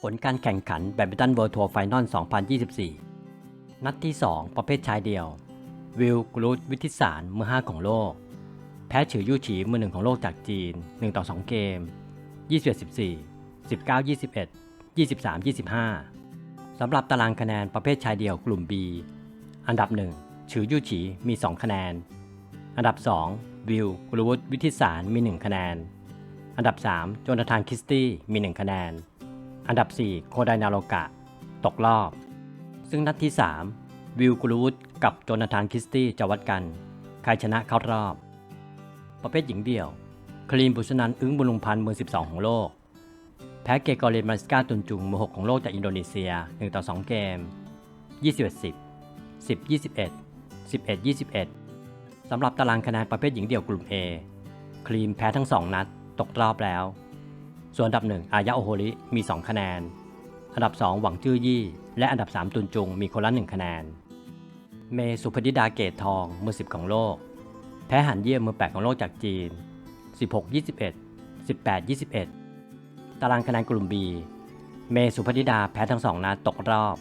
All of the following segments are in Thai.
ผลการแข่งขันแบดมินตันเวิลด์ทัวร์ไฟนอล 2024 นัดที่ 2 ประเภทชายเดียว วิลกรูดวิทิสารมือ 5 ของโลก แพ้ฉือยู่ฉีมือ1ของโลกจากจีน 1 ต่อ 2 เกม 21 14 19 21 23 25 สำหรับตารางคะแนนประเภทชายเดียวกลุ่ม B อันดับ 1ฉือยู่ฉีมี 2 คะแนน อันดับ 2 วิลกรูดวิทิสารมี 1 คะแนน อันดับ 3 โจนาธานคิสตี้มี 1 คะแนน อันดับ 4 โคไดนาโรกะ ตกรอบ ซึ่งนัดที่ 3 วิลกรูดกับโจนาธานคิสตี้จะวัดกัน ใครชนะเข้ารอบ ประเภทหญิงเดี่ยว คลีนบุษนันอึ้งบุญลุงพันธ์มือ 12 ของโลก แพ้เกกอเรนมาสกาตุนจุงมือ 6 ของโลกจากอินโดนีเซีย 1 ต่อ 2 เกม 21 10 10 21 11 21สำหรับตารางคะแนนประเภทหญิงเดี่ยวกลุ่ม A คลีนแพ้ทั้ง 2 นัด ตกรอบแล้ว ส่วนอันดับ 1 อายะโอโฮริมี 2 คะแนน อันดับ 2 หวังจื้อยี่ และอันดับ 3 ตุนจุงมีคนละ 1 คะแนน เมสุพดิดาเกตทองมือ 10 ของโลก แพ้หันเยี่ยมมือ 8 ของโลกจากจีน 16 21 18 21 ตารางคะแนนกลุ่ม B เมสุพดิดาแพ้ทั้ง 2นัดตกรอบ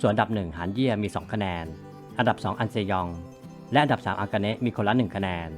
ส่วนอันดับ 1 หันเยี่ยมี 2 คะแนน อันดับ 2 อันเซยอง และอันดับ 3 อากาเนะมีคนละ 1 คะแนน